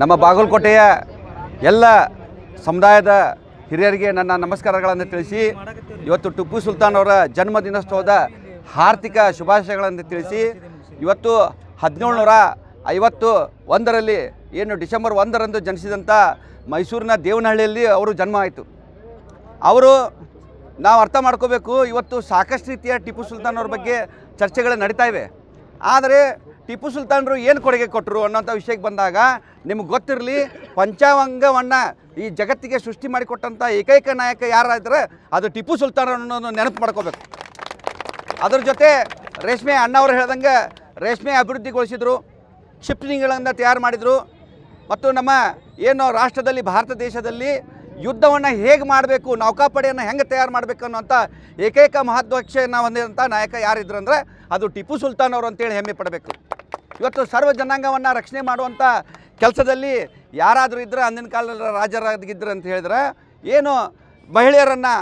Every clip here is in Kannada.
ನಮ್ಮ ಬಾಗಲಕೋಟೆಯ ಎಲ್ಲ ಸಮುದಾಯದ ಹಿರಿಯರಿಗೆ ನನ್ನ ನಮಸ್ಕಾರಗಳನ್ನು ತಿಳಿಸಿ, ಇವತ್ತು ಟಿಪ್ಪು ಸುಲ್ತಾನ್ ಅವರ ಜನ್ಮ ದಿನೋತ್ಸವದ ಹಾರ್ದಿಕ ಶುಭಾಶಯಗಳನ್ನು ತಿಳಿಸಿ, ಇವತ್ತು ಹದಿನೇಳುನೂರ ಐವತ್ತು ಒಂದರಲ್ಲಿ, ಏನು ಡಿಸೆಂಬರ್ ಒಂದರಂದು ಜನಿಸಿದಂಥ ಮೈಸೂರಿನ ದೇವನಹಳ್ಳಿಯಲ್ಲಿ ಅವರು ಜನ್ಮ ಆಯಿತು. ಅವರು, ನಾವು ಅರ್ಥ ಮಾಡ್ಕೋಬೇಕು, ಇವತ್ತು ಸಾಕಷ್ಟು ರೀತಿಯ ಟಿಪ್ಪು ಸುಲ್ತಾನ್ ಅವ್ರ ಬಗ್ಗೆ ಚರ್ಚೆಗಳು ನಡೀತಾ ಇವೆ. ಆದರೆ ಟಿಪ್ಪು ಸುಲ್ತಾನರು ಏನು ಕೊಡುಗೆ ಕೊಟ್ಟರು ಅನ್ನೋಂಥ ವಿಷಯಕ್ಕೆ ಬಂದಾಗ ನಿಮ್ಗೆ ಗೊತ್ತಿರಲಿ, ಪಂಚಾಂಗವನ್ನು ಈ ಜಗತ್ತಿಗೆ ಸೃಷ್ಟಿ ಮಾಡಿಕೊಟ್ಟಂಥ ಏಕೈಕ ನಾಯಕ ಯಾರಾದರೆ ಅದು ಟಿಪ್ಪು ಸುಲ್ತಾನ್ ಅನ್ನೋದು ನೆನಪು ಮಾಡ್ಕೋಬೇಕು. ಅದ್ರ ಜೊತೆ ರೇಷ್ಮೆ ಅಣ್ಣವ್ರು ಹೇಳ್ದಂಗೆ ರೇಷ್ಮೆ ಅಭಿವೃದ್ಧಿಗೊಳಿಸಿದರು ಕ್ಷಿಪ್ಣಿಗಳನ್ನು ತಯಾರು ಮಾಡಿದರು. ಮತ್ತು ನಮ್ಮ ಏನು ರಾಷ್ಟ್ರದಲ್ಲಿ, ಭಾರತ ದೇಶದಲ್ಲಿ ಯುದ್ಧವನ್ನು ಹೇಗೆ ಮಾಡಬೇಕು, ನೌಕಾಪಡೆಯನ್ನು ಹೆಂಗೆ ತಯಾರು ಮಾಡಬೇಕು ಅನ್ನೋಂಥ ಏಕೈಕ ಮಹತ್ವಾಕ್ಷೆಯನ್ನು ಹೊಂದಿದಂಥ ನಾಯಕ ಯಾರಿದ್ರು ಅಂದರೆ ಅದು ಟಿಪ್ಪು ಸುಲ್ತಾನ್ ಅವರು ಅಂತೇಳಿ ಹೆಮ್ಮೆ ಪಡಬೇಕು. ಇವತ್ತು ಸರ್ವ ಜನಾಂಗವನ್ನು ರಕ್ಷಣೆ ಮಾಡುವಂಥ ಕೆಲಸದಲ್ಲಿ ಯಾರಾದರೂ ಇದ್ದರೆ ಅಂದಿನ ಕಾಲದ ರಾಜರಾಗಿದ್ರು ಅಂತ ಹೇಳಿದ್ರೆ ಏನು ಮಹಿಳೆಯರನ್ನು,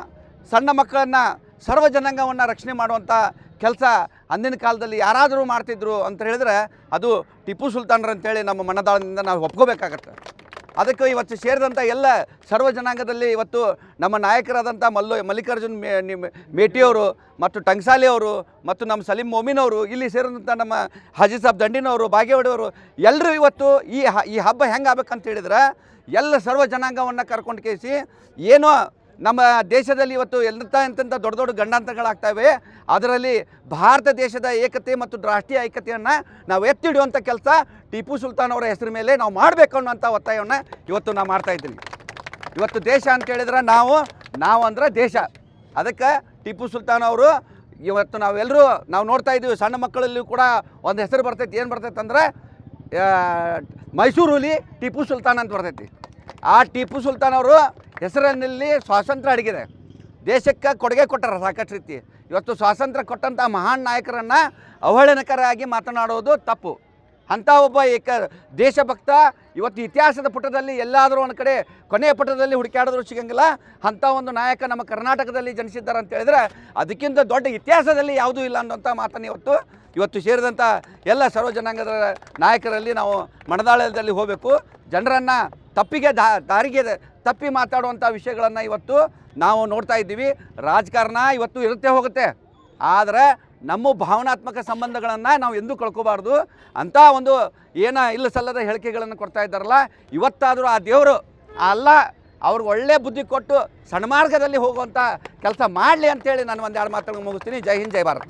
ಸಣ್ಣ ಮಕ್ಕಳನ್ನು ಸರ್ವ ಜನಾಂಗವನ್ನು ರಕ್ಷಣೆ ಮಾಡುವಂಥ ಕೆಲಸ ಅಂದಿನ ಕಾಲದಲ್ಲಿ ಯಾರಾದರೂ ಮಾಡ್ತಿದ್ರು ಅಂತ ಹೇಳಿದ್ರೆ ಅದು ಟಿಪ್ಪು ಸುಲ್ತಾನ್ರು ಅಂತೇಳಿ ನಮ್ಮ ಮನದಾಳದಿಂದ ನಾವು ಒಪ್ಕೋಬೇಕಾಗತ್ತೆ. ಅದಕ್ಕೆ ಇವತ್ತು ಸೇರಿದಂಥ ಎಲ್ಲ ಸರ್ವ ಜನಾಂಗದಲ್ಲಿ ಇವತ್ತು ನಮ್ಮ ನಾಯಕರಾದಂಥ ಮಲ್ಲು ಮಲ್ಲಿಕಾರ್ಜುನ್ ಮೇಟಿಯವರು ಮತ್ತು ಟಂಗ್ಸಾಲಿ ಅವರು ಮತ್ತು ನಮ್ಮ ಸಲೀಂ ಮೊಮಿನ್ ಅವರು, ಇಲ್ಲಿ ಸೇರಿದಂಥ ನಮ್ಮ ಹಾಜಿ ಸಾಬ್ ದಂಡಿನವರು ಬಾಗೇವಾಡಿಯವರು ಎಲ್ಲರೂ ಇವತ್ತು ಈ ಈ ಹಬ್ಬ ಹೆಂಗೆ ಆಗ್ಬೇಕಂತ ಹೇಳಿದ್ರೆ ಎಲ್ಲ ಸರ್ವ ಜನಾಂಗವನ್ನು ಕರ್ಕೊಂಡು ಕೇಸಿ ಏನೋ ನಮ್ಮ ದೇಶದಲ್ಲಿ ಇವತ್ತು ಎಂಥ ಎಂತೆಂಥ ದೊಡ್ಡ ದೊಡ್ಡ ಗಂಡಾಂತರಗಳಾಗ್ತವೆ, ಅದರಲ್ಲಿ ಭಾರತ ದೇಶದ ಏಕತೆ ಮತ್ತು ರಾಷ್ಟ್ರೀಯ ಐಕ್ಯತೆಯನ್ನು ನಾವು ಎತ್ತಿ ಹಿಡಿಯುವಂಥ ಕೆಲಸ ಟಿಪ್ಪು ಸುಲ್ತಾನ್ ಅವರ ಹೆಸರು ಮೇಲೆ ನಾವು ಮಾಡಬೇಕು ಅನ್ನೋಂಥ ಒತ್ತಾಯವನ್ನು ಇವತ್ತು ನಾವು ಮಾಡ್ತಾ ಇದ್ದೀನಿ. ಇವತ್ತು ದೇಶ ಅಂತ ಹೇಳಿದ್ರೆ ನಾವು ನಾವು ಅಂದ್ರೆ ದೇಶ. ಅದಕ್ಕೆ ಟಿಪ್ಪು ಸುಲ್ತಾನ್ ಅವರು ಇವತ್ತು ನಾವೆಲ್ಲರೂ ನಾವು ನೋಡ್ತಾ ಇದ್ದೀವಿ, ಸಣ್ಣ ಮಕ್ಕಳಲ್ಲೂ ಕೂಡ ಒಂದು ಹೆಸರು ಬರ್ತೈತಿ. ಏನು ಬರ್ತೈತೆ ಅಂದರೆ ಮೈಸೂರು ಹುಲಿ ಟಿಪ್ಪು ಸುಲ್ತಾನ್ ಅಂತ ಬರ್ತೈತಿ. ಆ ಟಿಪ್ಪು ಸುಲ್ತಾನ್ ಅವರು ಹೆಸರಿನಲ್ಲಿ ಸ್ವಾತಂತ್ರ್ಯ ಅಡಗಿದೆ. ದೇಶಕ್ಕೆ ಕೊಡುಗೆ ಕೊಟ್ಟಾರ ಸಾಕಷ್ಟು ರೀತಿ. ಇವತ್ತು ಸ್ವಾತಂತ್ರ್ಯ ಕೊಟ್ಟಂಥ ಮಹಾನ್ ನಾಯಕರನ್ನು ಅವಹೇಳನಕರಾಗಿ ಮಾತನಾಡೋದು ತಪ್ಪು. ಅಂಥ ಒಬ್ಬ ಏಕ ದೇಶಭಕ್ತ ಇವತ್ತು ಇತಿಹಾಸದ ಪುಟದಲ್ಲಿ ಎಲ್ಲಾದರೂ ಒಂದು ಕಡೆ ಕೊನೆಯ ಪುಟದಲ್ಲಿ ಹುಡುಕಾಡಿದ್ರು ಸಿಗಂಗಿಲ್ಲ. ಅಂಥ ಒಂದು ನಾಯಕ ನಮ್ಮ ಕರ್ನಾಟಕದಲ್ಲಿ ಜನಿಸಿದ್ದಾರೆ ಅಂತ ಹೇಳಿದ್ರೆ ಅದಕ್ಕಿಂತ ದೊಡ್ಡ ಇತಿಹಾಸದಲ್ಲಿ ಯಾವುದೂ ಇಲ್ಲ ಅನ್ನೋಂಥ ಮಾತನ್ನು ಇವತ್ತು ಇವತ್ತು ಸೇರಿದಂಥ ಎಲ್ಲ ಸರ್ವ ಜನಾಂಗದ ನಾಯಕರಲ್ಲಿ ನಾವು ಮಣದಾಳದಲ್ಲಿ ಹೋಗಬೇಕು. ಜನರನ್ನು ತಪ್ಪಿಗೆ ದಾರಿಗೆ ತಪ್ಪಿ ಮಾತಾಡುವಂಥ ವಿಷಯಗಳನ್ನು ಇವತ್ತು ನಾವು ನೋಡ್ತಾ ಇದ್ದೀವಿ. ರಾಜಕಾರಣ ಇವತ್ತು ಇರುತ್ತೆ ಹೋಗುತ್ತೆ. ಆದರೆ ನಮ್ಮ ಭಾವನಾತ್ಮಕ ಸಂಬಂಧಗಳನ್ನು ನಾವು ಎಂದೂ ಕಳ್ಕೋಬಾರ್ದು. ಅಂತ ಒಂದು ಏನ ಇಲ್ಲ ಸಲ್ಲದ ಹೇಳಿಕೆಗಳನ್ನು ಕೊಡ್ತಾ ಇದ್ದಾರಲ್ಲ, ಇವತ್ತಾದರೂ ಆ ದೇವರು ಅಲ್ಲ ಅವ್ರಿಗೆ ಒಳ್ಳೆ ಬುದ್ಧಿ ಕೊಟ್ಟು ಸಣ್ಮಾರ್ಗದಲ್ಲಿ ಹೋಗುವಂಥ ಕೆಲಸ ಮಾಡಲಿ ಅಂತೇಳಿ ನಾನು ಒಂದು ಎರಡು ಮಾತುಗಳನ್ನು ಮುಗಿಸ್ತೀನಿ. ಜೈ ಹಿಂದ್, ಜೈ ಭಾರತ್.